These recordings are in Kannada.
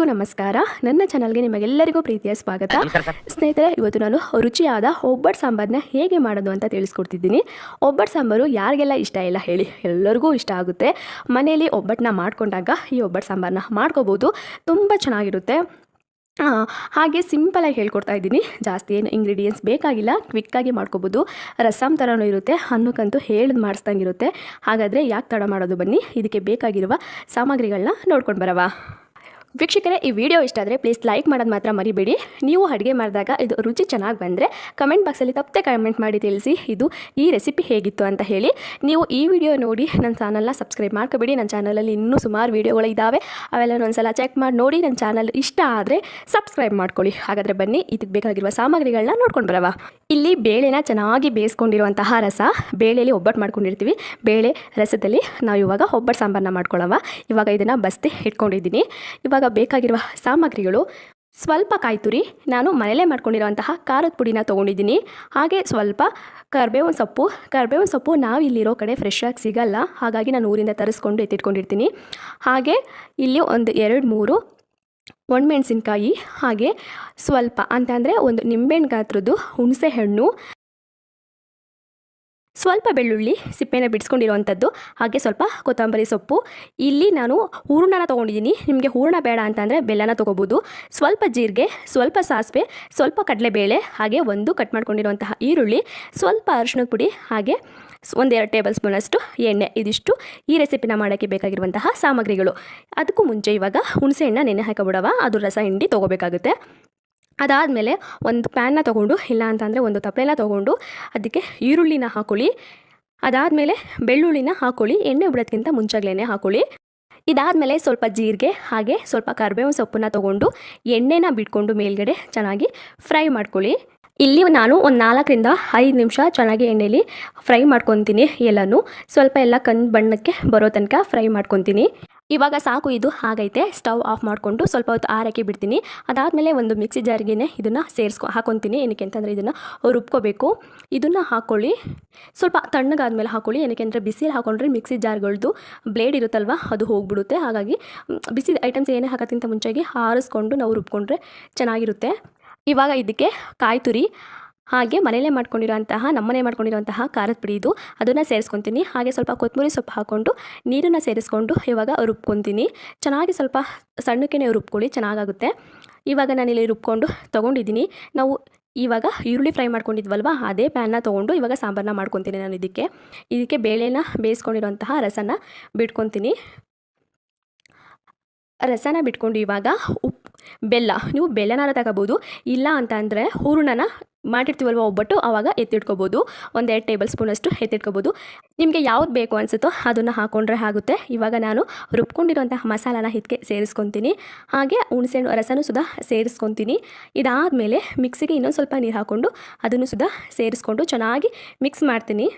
ಎಲ್ಲರಿಗೂ ನಮಸ್ಕಾರ. ನನ್ನ ಚಾನಲ್ಗೆ ನಿಮಗೆಲ್ಲರಿಗೂ ಪ್ರೀತಿಯ ಸ್ವಾಗತ. ಸ್ನೇಹಿತರೆ, ಇವತ್ತು ನಾನು ರುಚಿಯಾದ ಒಬ್ಬಟ್ಟು ಸಾಂಬಾರನ್ನ ಹೇಗೆ ಮಾಡೋದು ಅಂತ ತಿಳಿಸ್ಕೊಡ್ತಿದ್ದೀನಿ. ಒಬ್ಬಟ್ಟು ಸಾಂಬಾರು ಯಾರಿಗೆಲ್ಲ ಇಷ್ಟ ಇಲ್ಲ ಹೇಳಿ ಎಲ್ಲರಿಗೂ ಇಷ್ಟ ಆಗುತ್ತೆ. ಮನೆಯಲ್ಲಿ ಒಬ್ಬಟ್ಟನ್ನ ಮಾಡ್ಕೊಂಡಾಗ ಈ ಒಬ್ಬಟ್ಟು ಸಾಂಬಾರನ್ನ ಮಾಡ್ಕೋಬೋದು. ತುಂಬ ಚೆನ್ನಾಗಿರುತ್ತೆ. ಹಾಗೆ ಸಿಂಪಲಾಗಿ ಹೇಳ್ಕೊಡ್ತಾ ಇದ್ದೀನಿ. ಜಾಸ್ತಿ ಏನು ಇಂಗ್ರೀಡಿಯೆಂಟ್ಸ್ ಬೇಕಾಗಿಲ್ಲ. ಕ್ವಿಕ್ಕಾಗಿ ಮಾಡ್ಕೋಬೋದು. ರಸಂ ಥರನೂ ಇರುತ್ತೆ. ಅನ್ನಕ್ಕಂತೂ ಹೇಳಿದ್ ಮಾಡಿಸ್ದಂಗಿರುತ್ತೆ ಹಾಗಾದರೆ ಯಾಕೆ ತಡ ಮಾಡೋದು ಬನ್ನಿ. ಇದಕ್ಕೆ ಬೇಕಾಗಿರುವ ಸಾಮಗ್ರಿಗಳನ್ನ ನೋಡ್ಕೊಂಡು ಬರವಾ. ವೀಕ್ಷಕರೇ, ಈ ವಿಡಿಯೋ ಇಷ್ಟ ಆದರೆ ಪ್ಲೀಸ್ ಲೈಕ್ ಮಾಡೋದು ಮಾತ್ರ ಮರಿಬೇಡಿ. ನೀವು ಅಡುಗೆ ಮಾಡಿದಾಗ ಇದು ರುಚಿ ಚೆನ್ನಾಗಿ ಬಂದರೆ ಕಮೆಂಟ್ ಬಾಕ್ಸಲ್ಲಿ ತಪ್ಪದೆ ಕಮೆಂಟ್ ಮಾಡಿ ತಿಳಿಸಿ ಇದು ಈ ರೆಸಿಪಿ ಹೇಗಿತ್ತು ಅಂತ ಹೇಳಿ. ನೀವು ಈ ವಿಡಿಯೋ ನೋಡಿ ನನ್ನ ಚಾನಲ್ನ ಸಬ್ಸ್ಕ್ರೈಬ್ ಮಾಡ್ಕೋಬೇಡಿ. ನನ್ನ ಚಾನಲಲ್ಲಿ ಇನ್ನೂ ಸುಮಾರು ವೀಡಿಯೋಗಳು ಇದ್ದಾವೆ ಅವೆಲ್ಲ ಒಂದ್ಸಲ ಚೆಕ್ ಮಾಡಿ ನೋಡಿ. ನನ್ನ ಚಾನಲ್ ಇಷ್ಟ ಆದರೆ ಸಬ್ಸ್ಕ್ರೈಬ್ ಮಾಡ್ಕೊಳ್ಳಿ. ಹಾಗಾದರೆ ಬನ್ನಿ ಇದಕ್ಕೆ ಬೇಕಾಗಿರುವ ಸಾಮಗ್ರಿಗಳನ್ನ ನೋಡ್ಕೊಂಡು ಬರವಾ. ಇಲ್ಲಿ ಬೇಳೆನ ಚೆನ್ನಾಗಿ ಬೇಯಿಸ್ಕೊಂಡಿರುವಂತಹ ರಸ. ಬೇಳೆಯಲ್ಲಿ ಒಬ್ಬಟ್ಟು ಮಾಡ್ಕೊಂಡಿರ್ತೀವಿ. ಬೇಳೆ ರಸದಲ್ಲಿ ನಾವು ಇವಾಗ ಒಬ್ಬಟ್ಟು ಸಾಂಬಾರನ್ನ ಮಾಡ್ಕೊಳ್ಳೋವ ಇವಾಗ ಇದನ್ನು ಬಸ್ತಿ ಇಟ್ಕೊಂಡಿದ್ದೀನಿ ಇವಾಗ ಬೇಕಾಗಿರುವ ಸಾಮಗ್ರಿಗಳು. ಸ್ವಲ್ಪ ಕಾಯ್ತುರಿ, ನಾನು ಮನೆಯಲ್ಲೇ ಮಾಡ್ಕೊಂಡಿರುವಂತಹ ಖಾರದ ಪುಡಿನ ತೊಗೊಂಡಿದ್ದೀನಿ. ಹಾಗೆ ಸ್ವಲ್ಪ ಕರ್ಬೇವಿನ ಸೊಪ್ಪು ಕರ್ಬೇವಿನ ಸೊಪ್ಪು ನಾವು ಇಲ್ಲಿರೋ ಕಡೆ ಫ್ರೆಶ್ ಆಗಿ ಸಿಗಲ್ಲ. ಹಾಗಾಗಿ ನಾನು ಊರಿಂದ ತರಿಸ್ಕೊಂಡು ಎತ್ತಿಟ್ಕೊಂಡಿರ್ತೀನಿ. ಹಾಗೆ ಇಲ್ಲಿ ಒಂದು ಎರಡು ಮೂರು ಒಣಮೆಣಸಿನ್ಕಾಯಿ, ಹಾಗೆ ಸ್ವಲ್ಪ ಅಂತಂದರೆ ಒಂದು ನಿಂಬೆಹಣ್ಣು ಗಾತ್ರದ್ದು ಹುಣಸೆ ಹಣ್ಣು ಸ್ವಲ್ಪ ಬೆಳ್ಳುಳ್ಳಿ ಸಿಪ್ಪೆನ ಬಿಡಿಸ್ಕೊಂಡಿರೋವಂಥದ್ದು, ಹಾಗೆ ಸ್ವಲ್ಪ ಕೊತ್ತಂಬರಿ ಸೊಪ್ಪು. ಇಲ್ಲಿ ನಾನು ಹೂರಣನ ತೊಗೊಂಡಿದ್ದೀನಿ. ನಿಮಗೆ ಹೂರಣ ಬೇಡ ಅಂತಂದರೆ ಬೆಲ್ಲನ ತೊಗೋಬೋದು. ಸ್ವಲ್ಪ ಜೀರಿಗೆ, ಸ್ವಲ್ಪ ಸಾಸಿವೆ, ಸ್ವಲ್ಪ ಕಡಲೆಬೇಳೆ, ಹಾಗೆ ಒಂದು ಕಟ್ ಮಾಡ್ಕೊಂಡಿರುವಂತಹ ಈರುಳ್ಳಿ, ಸ್ವಲ್ಪ ಅರಿಶಿನ ಪುಡಿ, ಹಾಗೆ ಒಂದೆರಡು ಟೇಬಲ್ ಸ್ಪೂನಷ್ಟು ಎಣ್ಣೆ. ಇದಿಷ್ಟು ಈ ರೆಸಿಪಿನ ಮಾಡೋಕ್ಕೆ ಬೇಕಾಗಿರುವಂತಹ ಸಾಮಗ್ರಿಗಳು. ಅದಕ್ಕೂ ಮುಂಚೆ ಇವಾಗ ಹುಣಸೆ ಹಣ್ಣು ನೆನೆ ಹಾಕಬಿಡವ. ಅದು ರಸ ಹಿಂಡಿ ತೊಗೋಬೇಕಾಗುತ್ತೆ. ಅದಾದಮೇಲೆ ಒಂದು ಪ್ಯಾನ್ನ ತೊಗೊಂಡು, ಇಲ್ಲ ಅಂತಂದರೆ ಒಂದು ತಪ್ಪಲೆನ ತೊಗೊಂಡು ಅದಕ್ಕೆ ಈರುಳ್ಳಿನ ಹಾಕೊಳ್ಳಿ. ಅದಾದಮೇಲೆ ಬೆಳ್ಳುಳ್ಳಿನ ಹಾಕೊಳ್ಳಿ, ಎಣ್ಣೆ ಬಿಡೋದಕ್ಕಿಂತ ಮುಂಚಾಗ್ಲೇ ಹಾಕೊಳ್ಳಿ. ಇದಾದಮೇಲೆ ಸ್ವಲ್ಪ ಜೀರಿಗೆ ಹಾಗೆ ಸ್ವಲ್ಪ ಕರಿಬೇವಿನ ಸೊಪ್ಪನ್ನ ತೊಗೊಂಡು ಎಣ್ಣೆನ ಬಿಟ್ಕೊಂಡು ಮೇಲ್ಗಡೆ ಚೆನ್ನಾಗಿ ಫ್ರೈ ಮಾಡ್ಕೊಳ್ಳಿ. ಇಲ್ಲಿ ನಾನು ಒಂದು ನಾಲ್ಕರಿಂದ ಐದು ನಿಮಿಷ ಚೆನ್ನಾಗಿ ಎಣ್ಣೆಲಿ ಫ್ರೈ ಮಾಡ್ಕೊತೀನಿ ಎಲ್ಲನೂ. ಸ್ವಲ್ಪ ಎಲ್ಲ ಕಂದು ಬಣ್ಣಕ್ಕೆ ಬರೋ ತನಕ ಫ್ರೈ ಮಾಡ್ಕೊತೀನಿ. ಇವಾಗ ಸಾಕು, ಇದು ಹಾಗೈತೆ. ಸ್ಟವ್ ಆಫ್ ಮಾಡಿಕೊಂಡು ಸ್ವಲ್ಪ ಹೊತ್ತು ಆರಕ್ಕೆ ಬಿಡ್ತೀನಿ. ಅದಾದಮೇಲೆ ಒಂದು ಮಿಕ್ಸಿ ಜಾರಿಗೆ ಇದನ್ನು ಸೇರಿಸ್ಕೊ, ಹಾಕೊತೀನಿ. ಏನಕ್ಕೆ ಅಂತಂದರೆ ಇದನ್ನು ರುಬ್ಕೋಬೇಕು. ಇದನ್ನು ಹಾಕ್ಕೊಳ್ಳಿ ಸ್ವಲ್ಪ ತಣ್ಣಗಾದ್ಮೇಲೆ ಹಾಕ್ಕೊಳ್ಳಿ ಏನಕ್ಕೆ ಅಂದರೆ ಬಿಸಿಲು ಹಾಕೊಂಡ್ರೆ ಮಿಕ್ಸಿ ಜಾರ್ಗಳದ್ದು ಬ್ಲೇಡ್ ಇರುತ್ತಲ್ವ, ಅದು ಹೋಗ್ಬಿಡುತ್ತೆ. ಹಾಗಾಗಿ ಬಿಸಿ ಐಟಮ್ಸ್ ಏನೇ ಹಾಕೋಕ್ಕಿಂತ ಮುಂಚೆಗೆ ಆರಿಸ್ಕೊಂಡು ನಾವು ರುಬ್ಕೊಂಡ್ರೆ ಚೆನ್ನಾಗಿರುತ್ತೆ. ಇವಾಗ ಇದಕ್ಕೆ ಕಾಯಿ ತುರಿ ಹಾಗೆ ಮನೆಯಲ್ಲೇ ಮಾಡ್ಕೊಂಡಿರೋಂತಹ ನಮ್ಮನೆ ಮಾಡ್ಕೊಂಡಿರುವಂತಹ ಖಾರದ ಪುಡಿ ಇದು. ಅದನ್ನು ಸೇರಿಸ್ಕೊತೀನಿ. ಹಾಗೆ ಸ್ವಲ್ಪ ಕೊತ್ತಂಬರಿ ಸೊಪ್ಪು ಹಾಕ್ಕೊಂಡು ನೀರನ್ನು ಸೇರಿಸ್ಕೊಂಡು ಇವಾಗ ರುಬ್ಕೊತೀನಿ. ಚೆನ್ನಾಗಿ ಸ್ವಲ್ಪ ಸಣ್ಣಕ್ಕೆ ರುಬ್ಕೊಳ್ಳಿ, ಚೆನ್ನಾಗಾಗುತ್ತೆ. ಇವಾಗ ನಾನಿಲ್ಲಿ ರುಬ್ಕೊಂಡು ತೊಗೊಂಡಿದ್ದೀನಿ. ನಾವು ಇವಾಗ ಈರುಳ್ಳಿ ಫ್ರೈ ಮಾಡ್ಕೊಂಡಿದ್ವಲ್ವ, ಅದೇ ಪ್ಯಾನ್ನ ತೊಗೊಂಡು ಇವಾಗ ಸಾಂಬಾರನ್ನ ಮಾಡ್ಕೊತೀನಿ ನಾನು ಇದಕ್ಕೆ. ಇದಕ್ಕೆ ಬೇಳೆನ ಬೇಯಿಸ್ಕೊಂಡಿರುವಂತಹ ರಸನ ಬಿಟ್ಕೊತೀನಿ. ರಸನ ಬಿಟ್ಕೊಂಡು ಇವಾಗ ಉಪ್ಪು ಬೆಲ್ಲ. ನೀವು ಬೆಲ್ಲನಾರ ತಗೋಬೋದು. ಇಲ್ಲ ಅಂತ ಅಂದರೆ ಹೂರಣನ ಮಾಡಿರ್ತೀವಲ್ವ ಒಬ್ಬಟ್ಟು ಆವಾಗ ಎತ್ತಿಟ್ಕೋಬೋದು. ಒಂದೆರಡು ಟೇಬಲ್ ಸ್ಪೂನಷ್ಟು ಎತ್ತಿಟ್ಕೋಬೋದು. ನಿಮಗೆ ಯಾವ್ದು ಬೇಕು ಅನಿಸುತ್ತೋ ಅದನ್ನು ಹಾಕೊಂಡ್ರೆ ಆಗುತ್ತೆ. ಇವಾಗ ನಾನು ರುಬ್ಕೊಂಡಿರುವಂತಹ ಮಸಾಲಾನ ಇದಕ್ಕೆ ಸೇರಿಸ್ಕೊತೀನಿ. ಹಾಗೆ ಹುಣಸೆಹಣ್ಣು, ರಸನೂ ಸುಧಾ ಸೇರಿಸ್ಕೊತೀನಿ. ಇದಾದಮೇಲೆ ಮಿಕ್ಸಿಗೆ ಇನ್ನೊಂದು ಸ್ವಲ್ಪ ನೀರು ಹಾಕ್ಕೊಂಡು ಅದನ್ನು ಸುದಾ ಸೇರಿಸ್ಕೊಂಡು ಚೆನ್ನಾಗಿ ಮಿಕ್ಸ್ ಮಾಡ್ತೀನಿ.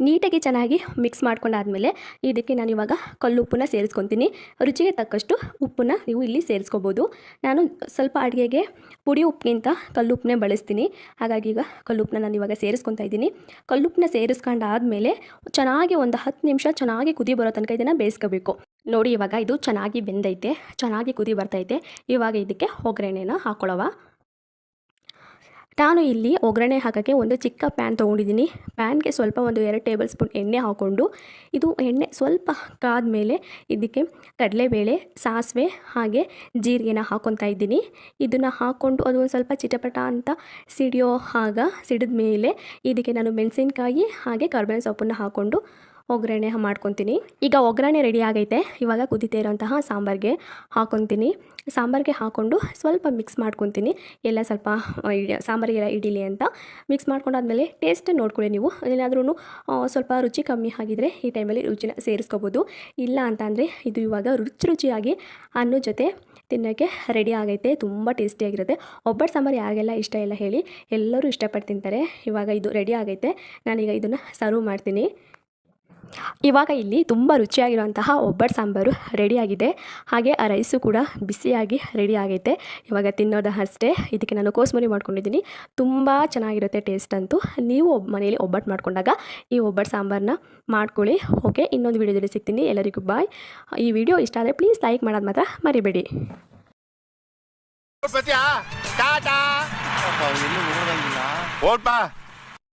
ನೀಟಾಗಿ ಚೆನ್ನಾಗಿ ಮಿಕ್ಸ್ ಮಾಡ್ಕೊಂಡಾದ್ಮೇಲೆ ಇದಕ್ಕೆ ನಾನು ಇವಾಗ ಕಲ್ಲುಪ್ಪನ್ನ ಸೇರಿಸ್ಕೊತೀನಿ. ರುಚಿಗೆ ತಕ್ಕಷ್ಟು ಉಪ್ಪನ್ನ ನೀವು ಇಲ್ಲಿ ಸೇರಿಸ್ಕೋಬೋದು. ನಾನು ಸ್ವಲ್ಪ ಅಡುಗೆಗೆ ಪುಡಿ ಉಪ್ಪಿಗಿಂತ ಕಲ್ಲುಪ್ಪನ್ನೇ ಬಳಸ್ತೀನಿ. ಹಾಗಾಗಿ ಈಗ ಕಲ್ಲುಪ್ಪನ್ನ ನಾನು ಇವಾಗ ಸೇರಿಸ್ಕೊತಾ ಇದ್ದೀನಿ. ಕಲ್ಲುಪ್ಪನ್ನ ಸೇರಿಸ್ಕೊಂಡಾದ್ಮೇಲೆ ಚೆನ್ನಾಗಿ ಒಂದು ಹತ್ತು ನಿಮಿಷ ಚೆನ್ನಾಗಿ ಕುದಿ ಬರೋ ತನಕ ಇದನ್ನು ಬೇಯಿಸ್ಕೋಬೇಕು. ನೋಡಿ ಇವಾಗ ಇದು ಚೆನ್ನಾಗಿ ಬೆಂದೈತೆ, ಚೆನ್ನಾಗಿ ಕುದಿ ಬರ್ತೈತೆ ಇವಾಗ ಇದಕ್ಕೆ ಒಗ್ಗರಣೆನ ಹಾಕೊಳ್ಳೋವ? ನಾನು ಇಲ್ಲಿ ಒಗ್ಗರಣೆ ಹಾಕೋಕ್ಕೆ ಒಂದು ಚಿಕ್ಕ ಪ್ಯಾನ್ ತೊಗೊಂಡಿದ್ದೀನಿ. ಪ್ಯಾನ್ಗೆ ಸ್ವಲ್ಪ ಒಂದು ಎರಡು ಟೇಬಲ್ ಸ್ಪೂನ್ ಎಣ್ಣೆ ಹಾಕ್ಕೊಂಡು, ಇದು ಎಣ್ಣೆ ಸ್ವಲ್ಪ ಕಾದ ಮೇಲೆ ಇದಕ್ಕೆ ಕಡಲೆಬೇಳೆ, ಸಾಸಿವೆ ಹಾಗೆ ಜೀರಿಗೆನ ಹಾಕ್ಕೊತಾ ಇದ್ದೀನಿ. ಇದನ್ನು ಹಾಕ್ಕೊಂಡು ಅದು ಒಂದು ಸ್ವಲ್ಪ ಚಿಟಪಟ ಅಂತ ಸಿಡಿಯೋ ಹಾಗ ಸಿಡಿದ ಮೇಲೆ ಇದಕ್ಕೆ ನಾನು ಮೆಣಸಿನ್ಕಾಯಿ ಹಾಗೆ ಕರ್ಬೇವಿನ ಸೊಪ್ಪನ್ನು ಹಾಕ್ಕೊಂಡು ಒಗ್ಗರಣೆ ಮಾಡ್ಕೊತೀನಿ. ಈಗ ಒಗ್ಗರಣೆ ರೆಡಿ ಆಗೈತೆ. ಇವಾಗ ಕುದಿತೇ ಇರೋಂತಹ ಸಾಂಬಾರಿಗೆ ಹಾಕೊತೀನಿ. ಸಾಂಬಾರಿಗೆ ಹಾಕ್ಕೊಂಡು ಸ್ವಲ್ಪ ಮಿಕ್ಸ್ ಮಾಡ್ಕೊತೀನಿ. ಎಲ್ಲ ಸ್ವಲ್ಪ ಸಾಂಬಾರಿಗೆಲ್ಲ ಇಡೀಲಿ ಅಂತ ಮಿಕ್ಸ್ ಮಾಡ್ಕೊಂಡಾದ್ಮೇಲೆ ಟೇಸ್ಟ್ ನೋಡ್ಕೊಳ್ಳಿ ನೀವು. ಏನಾದ್ರೂ ಸ್ವಲ್ಪ ರುಚಿ ಕಮ್ಮಿ ಆಗಿದ್ರೆ ಈ ಟೈಮಲ್ಲಿ ರುಚಿನ ಸೇರಿಸ್ಕೋಬೋದು. ಇಲ್ಲ ಅಂತಂದರೆ ಇದು ಇವಾಗ ರುಚಿ ರುಚಿಯಾಗಿ ಅನ್ನೋ ಜೊತೆ ತಿನ್ನೋಕ್ಕೆ ರೆಡಿ ಆಗೈತೆ. ತುಂಬ ಟೇಸ್ಟಿಯಾಗಿರುತ್ತೆ ಒಬ್ಬಟ್ಟು ಸಾಂಬಾರು ಯಾರಿಗೆಲ್ಲ ಇಷ್ಟ ಇಲ್ಲ ಹೇಳಿ ಎಲ್ಲರೂ ಇಷ್ಟಪಟ್ಟು ತಿಂತಾರೆ. ಇವಾಗ ಇದು ರೆಡಿ ಆಗೈತೆ. ನಾನೀಗ ಇದನ್ನು ಸರ್ವ್ ಮಾಡ್ತೀನಿ. ಇವಾಗ ಇಲ್ಲಿ ತುಂಬ ರುಚಿಯಾಗಿರುವಂತಹ ಒಬ್ಬಟ್ಟು ಸಾಂಬಾರು ರೆಡಿಯಾಗಿದೆ. ಹಾಗೆ ಆ ರೈಸು ಕೂಡ ಬಿಸಿಯಾಗಿ ರೆಡಿ ಆಗೈತೆ. ಇವಾಗ ತಿನ್ನೋದು ಅಷ್ಟೇ. ಇದಕ್ಕೆ ನಾನು ಕೋಸ್ಮರಿ ಮಾಡ್ಕೊಂಡಿದ್ದೀನಿ. ತುಂಬ ಚೆನ್ನಾಗಿರುತ್ತೆ ಟೇಸ್ಟ್ ಅಂತೂ. ನೀವು ಮನೆಯಲ್ಲಿ ಮನೇಲಿ ಒಬ್ಬಟ್ಟು ಮಾಡ್ಕೊಂಡಾಗ ಈ ಒಬ್ಬಟ್ಟು ಸಾಂಬಾರನ್ನ ಮಾಡ್ಕೊಳ್ಳಿ. ಓಕೆ ಇನ್ನೊಂದು ವೀಡಿಯೋದಲ್ಲಿ ಸಿಗ್ತೀನಿ. ಎಲ್ಲರಿಗೂ ಬಾಯ್. ಈ ವಿಡಿಯೋ ಇಷ್ಟ ಆದರೆ ಪ್ಲೀಸ್ ಲೈಕ್ ಮಾಡೋದು ಮಾತ್ರ ಮರಿಬೇಡಿ. ಟಾಟಾ.